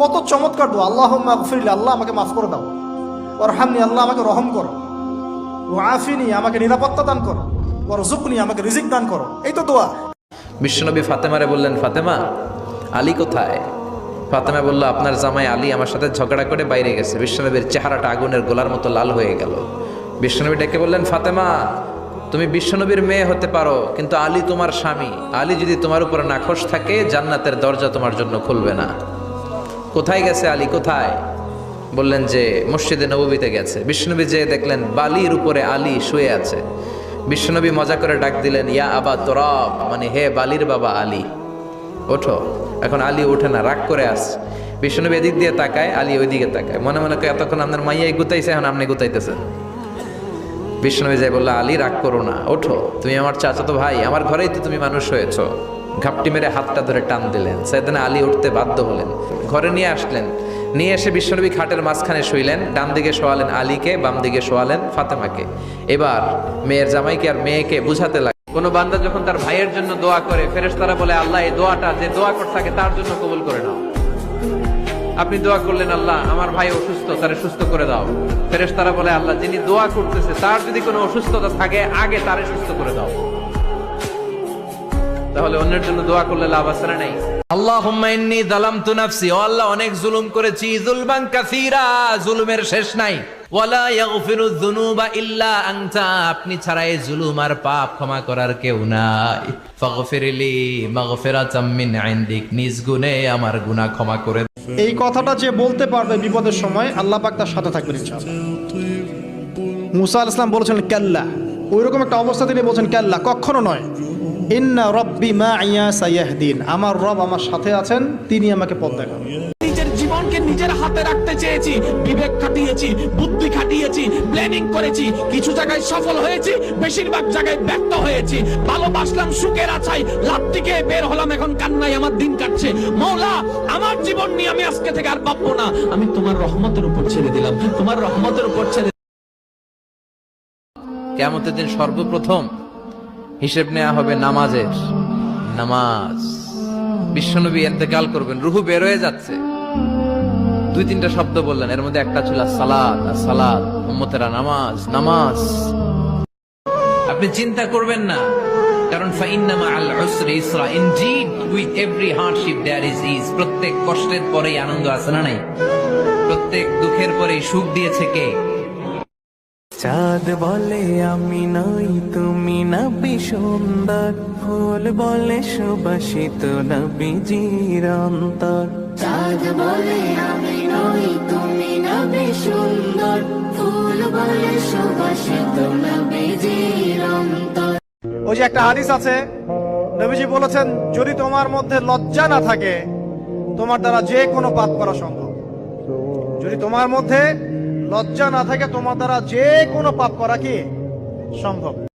কত চমৎকার দোয়া। আল্লাহ মাগফিরলি আল্লাহ আমাকে মাফ করে দাও। ওরহামনি আল্লাহ আমাকে রহম করো। ও আফিনি আমাকে নিরাপত্তা দান করো। ওর জুকনি আমাকে রিজিক দান করো। এই তো দোয়া। বিশ্বনবী ফাতেমারে বললেন, ফাতেমা, আলী কোথায়? ফাতেমা বলল, আপনার জামাই আলী আমার সাথে ঝগড়া করে বাইরে গেছে। বিশ্বনবীর চেহারাটা আগুনের গোলার মতো লাল হয়ে গেল। বিশ্বনবী ডেকে বললেন, ফাতেমা, তুমি বিশ্বনবীর মেয়ে হতে পারো, কিন্তু আলী তোমার স্বামী। আলী যদি তোমার উপর নাখোশ থাকে, জান্নাতের দরজা তোমার জন্য খুলবে না। কোথায় গেছে আলী? কোথায়? বললেন যে, মসজিদে নবীতে গেছে। বিষ্ণুনবী যে দেখলেন, বালির উপরে আলী শুয়ে আছে। বিষ্ণুবী মজা করে ডাক দিলেন, ইয়া আবা তোরব মানে হে বালির বাবা আলী, ওঠো। এখন আলী ওঠে না, রাগ করে আস বিষ্ণুনবী এদিক দিয়ে তাকায়, আলী ওইদিকে তাকায়। মনে মনে করে এতক্ষণ আপনার মাইয়াই গুতাইছে, এখন আপনি গুতাইতেছেন? বিষ্ণুবী যাই বলল, আলী, রাগ করো না, ওঠো। তুমি আমার চাচা তো ভাই, আমার ঘরেই তো তুমি মানুষ হয়েছ। ঘাপটি মেরে হাতটা ধরে টান দিলেন। সেদিন আলী উঠতে বাধ্য হলেন। ঘরে নিয়ে আসলেন। নিয়ে এসে বিশ্বনবী খাটের মাঝখানে শুইলেন। ডান দিকে শোয়ালেন আলীকে, বাম দিকে শোয়ালেন ফাতেমাকে। এবার মেয়ের জামাইকে আর মেয়েকে বুঝাতে লাগে। কোনো বান্দা যখন তার ভাইয়ের জন্য দোয়া করে, ফেরেশতারা বলে, আল্লাহ, এই দোয়াটা যে দোয়া করতে থাকে তার জন্য কবুল করে নাও। আপনি দোয়া করলেন, আল্লাহ, আমার ভাই অসুস্থ, তারে সুস্থ করে দাও। ফেরেস তারা বলে, আল্লাহ, যিনি দোয়া করতেছে, তার যদি কোনো অসুস্থতা থাকে, আগে তারে সুস্থ করে দাও। তাহলে অন্যের জন্য দোয়া করলে লাভ আছে না নাই? আল্লাহুম্মা ইন্নী যালামতু নাফসি ও আল্লাহ অনেক জুলুম করেছি জুলমান কাসীরা জুলুমের শেষ নাই। ওয়ালা ইয়াগফিরু যুনুবা ইল্লা আনতা আপনি ছাড়া এই জুলুম আর পাপ ক্ষমা করার কেউ নাই। ফাগফিরলি মাগফিরাতাম মিন ইনদিক নিজ গুণে আমার গুনাহ ক্ষমা করে এই কথাটা যে বলতে পারবে বিপদের সময় আল্লাহ পাক তার সাথে থাকবেন ইনশাআল্লাহ। মুসা আল ইসলাম বলেছেন ক্যাল্লা ওইরকম একটা অবস্থা তিনি বলছেন ক্যাল্লা কখনো নয়। ইন্না রব্বি মা ইয়া সাইয়াহদিন আমার রব আমার সাথে আছেন তিনি আমাকে পথ দেখাবেন নিজের জীবনকে নিজের হাতে রাখতে চেয়েছি বিবেক খাটিয়েছি বুদ্ধি খাটিয়েছি প্ল্যানিং করেছি কিছু জায়গায় সফল হয়েছি বেশিরভাগ জায়গায় ব্যর্থ হয়েছি। ভালোবাসলাম সুখের আছাই থেকে বের হলাম এখন কান্নায় আমার দিন কাটছে। মৌলা আমার জীবন নিয়ে আমি আজকে থেকে আর ভাববো না। আমি তোমার রহমতের উপর ছেড়ে দিলাম তোমার রহমতের উপর ছেড়ে কেমতের দিন সর্বপ্রথম হিসেব নেওয়া হবে নামাজের। নামাজ। বিশ্বনবী এতেকাল করবেন, রুহু বের হয়ে যাচ্ছে। দুই তিনটা শব্দ বললেন, এর মধ্যে একটা ছিল সালাদ সালাদ উম্মতেরা নামাজ নামাজ। আপনি চিন্তা করবেন না, কারণ উইথ ইজ ইজ প্রত্যেক কষ্টের পরেই আনন্দ আছে না নাই? প্রত্যেক দুঃখের পরেই সুখ দিয়েছে কে? চাঁদ বলে আমি নই তুমি নবী সুন্দর ফুল বলে সুবাসিত নবীজির অন্তর। চাঁদ বলে আমি নই তুমি নবী সুন্দর ফুল বলে সুবাসিত নবীজির অন্তর। ওই যে একটা হাদিস আছে নবীজি বলেছেন যদি তোমার মধ্যে লজ্জা না থাকে তোমার দ্বারা যে কোনো পাপ করা সম্ভব। যদি তোমার মধ্যে লজ্জা না থাকে তোমার দ্বারা যে কোনো পাপ করা কি সম্ভব?